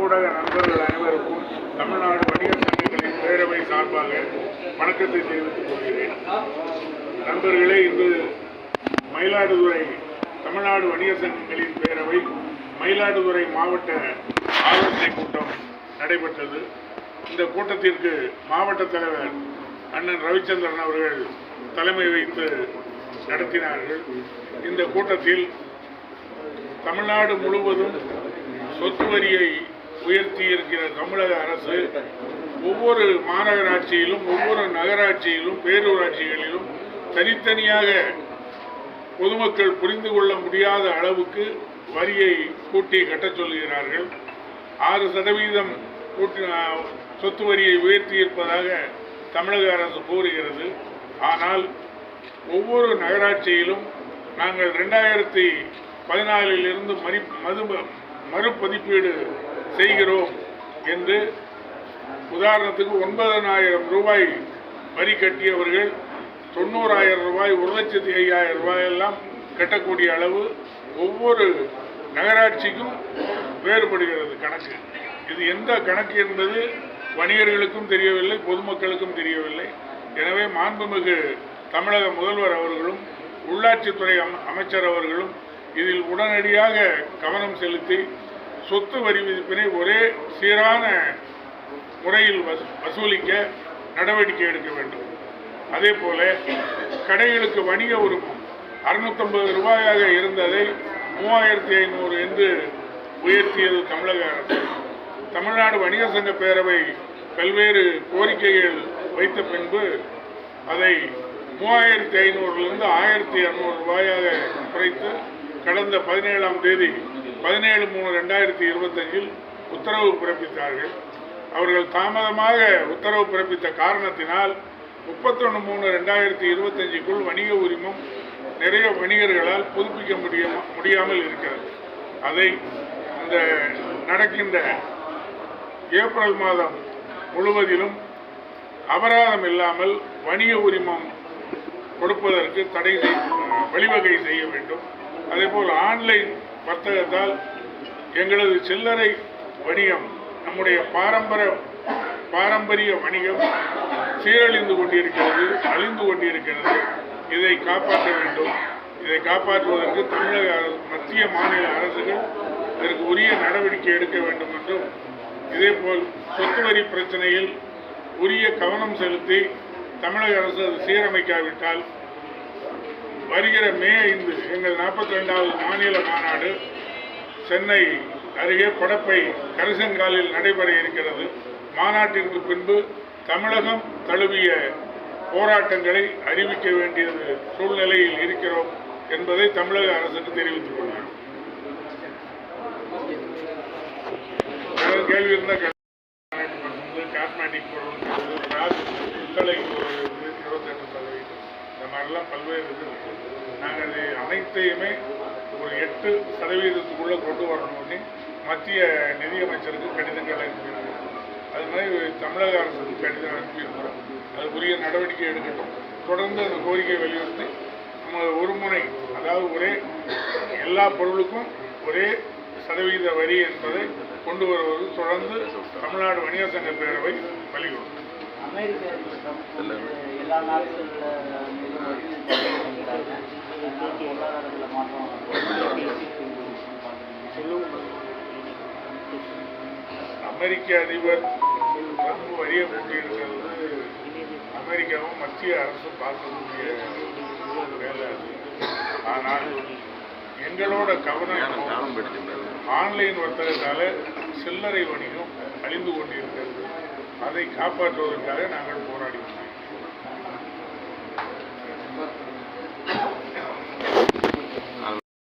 ஊடக நண்பர்கள் அனைவருக்கும் தமிழ்நாடு வணிகர் சங்கங்களின் பேரவை சார்பாக வணக்கத்தை தெரிவித்துக் கொள்கிறேன். நண்பர்களே இன்று மயிலாடுதுறை தமிழ்நாடு வணிகர் சங்கங்களின் பேரவை மயிலாடுதுறை மாவட்ட ஆலோசனை கூட்டம் நடைபெற்றது. இந்த கூட்டத்திற்கு மாவட்ட தலைவர் அண்ணன் ரவிச்சந்திரன் அவர்கள் தலைமை வைத்து நடத்தினார்கள். இந்த கூட்டத்தில் தமிழ்நாடு முழுவதும் சொத்து வரியை உயர்த்தி இருக்கிற தமிழக அரசு ஒவ்வொரு மாநகராட்சியிலும் ஒவ்வொரு நகராட்சியிலும் பேரூராட்சிகளிலும் தனித்தனியாக பொதுமக்கள் புரிந்து கொள்ள முடியாத அளவுக்கு வரியை கூட்டி கட்டச் சொல்கிறார்கள். ஆறு சதவீதம் கூட்டி சொத்து வரியை உயர்த்தி இருப்பதாக தமிழக அரசு கூறுகிறது. ஆனால் ஒவ்வொரு நகராட்சியிலும் நாங்கள் ரெண்டாயிரத்தி பதினாலில் இருந்து மது மறுபதிப்பீடு செய்கிறோம் என்று உதாரணத்துக்கு ஒன்பதனாயிரம் ரூபாய் வரி கட்டியவர்கள் தொண்ணூறாயிரம் ரூபாய் ஒரு லட்சத்தி ஐயாயிரம் ரூபாய் எல்லாம் கட்டக்கூடிய அளவு ஒவ்வொரு நகராட்சிக்கும் வேறுபடுகிறது கணக்கு. இது எந்த கணக்கு என்பது வணிகர்களுக்கும் தெரியவில்லை பொதுமக்களுக்கும் தெரியவில்லை. எனவே மாண்புமிகு தமிழக முதல்வர் அவர்களும் உள்ளாட்சித்துறை அமைச்சர் அவர்களும் இதில் உடனடியாக கவனம் செலுத்தி சொத்து வரி விதிப்பினை ஒரே சீரான முறையில் வசூ- வசூலிக்க நடவடிக்கை எடுக்க வேண்டும். அதே போல கடைகளுக்கு வணிக உரிமம். அறுநூத்தம்பது ரூபாயாக இருந்ததை மூவாயிரத்தி ஐநூறு என்று உயர்த்தியது தமிழக அரசு. தமிழ்நாடு வணிக சங்க பேரவை பல்வேறு கோரிக்கைகள் வைத்த பின்பு அதை மூவாயிரத்தி ஐநூறுலேருந்து ஆயிரத்தி இரநூறு ரூபாயாக குறைத்து கடந்த பதினேழாம் தேதி பதினேழு மூணு ரெண்டாயிரத்தி இருபத்தஞ்சில் உத்தரவு பிறப்பித்தார்கள். அவர்கள் தாமதமாக உத்தரவு பிறப்பித்த காரணத்தினால் முப்பத்தொன்று மூணு ரெண்டாயிரத்தி இருபத்தஞ்சுக்குள் வணிக உரிமம் நிறைய வணிகர்களால் புதுப்பிக்க முடிய முடியாமல் இருக்கிறது. அதை இந்த நடக்கின்ற ஏப்ரல் மாதம் முழுவதிலும் அபராதம் இல்லாமல் வணிக உரிமம் கொடுப்பதற்கு தடை செய்ய வழிவகை செய்ய வேண்டும். அதேபோல் ஆன்லைன் வர்த்தகத்தால் எங்களது சில்லறை வணிகம் நம்முடைய பாரம்பரிய பாரம்பரிய வணிகம் சீரழிந்து கொண்டிருக்கிறது அழிந்து கொண்டிருக்கிறது. இதை காப்பாற்ற வேண்டும். இதை காப்பாற்றுவதற்கு தமிழக அரசு மத்திய மாநில அரசுகள் இதற்கு உரிய நடவடிக்கை எடுக்க வேண்டும் என்றும் இதேபோல் சொத்து வரி பிரச்சனையில் உரிய கவனம் செலுத்தி தமிழக அரசு அது சீரமைக்காவிட்டால் வருகிற மே ஐந்து எங்கள் நாற்பத்தி ரெண்டாவது மாநில மாநாடு சென்னை அருகே படப்பை கரிசங்காலில் நடைபெற இருக்கிறது. மாநாட்டிற்கு பின்பு தமிழகம் தழுவிய போராட்டங்களை அறிவிக்க வேண்டியது சூழ்நிலையில் இருக்கிறோம் என்பதை தமிழக அரசுக்கு தெரிவித்துக் கொள்கிறோம் கேள்வி இருந்தால் கேட்க காஸ்மெட்டிக் பொருள் இருபத்தெட்டு சதவீதம். இந்த மாதிரிலாம் பல்வேறு இது இருக்குது நாங்கள் அது அனைத்தையுமே ஒரு எட்டு சதவீதத்துக்குள்ளே கொண்டு வரணும்னு மத்திய நிதியமைச்சருக்கு கடிதங்கள் அனுப்பியிருக்கிறோம் அது மாதிரி தமிழக அரசுக்கு கடிதம் அனுப்பியிருக்கிறோம். அது உரிய நடவடிக்கை எடுக்கட்டும். தொடர்ந்து அந்த கோரிக்கை வலியுறுத்தி நம்ம ஒரு முறை அதாவது ஒரே எல்லா பொருளுக்கும் ஒரே சதவீத வரி என்பதை கொண்டு வருவது தொடர்ந்து தமிழ்நாடு வணிகர் சங்க பேரவை வலியுறுத்தும். அமெரிக்க எல்லா நாடுகளில் அமெரிக்க அதிபர் ட்ரம்ப் வரியை கூட்டியிருக்கிறது அமெரிக்காவும் மத்திய அரசும் பார்க்கக்கூடிய வேலை அது. ஆனால் எங்களோட கவனம் ஆன்லைன் வர்த்தகத்தால சில்லறை வணிகம் அழிந்து கொண்டிருக்கிறது. அதை காப்பாற்றுவதற்காக நாங்கள் போராடி கொண்டிருக்கிறோம்.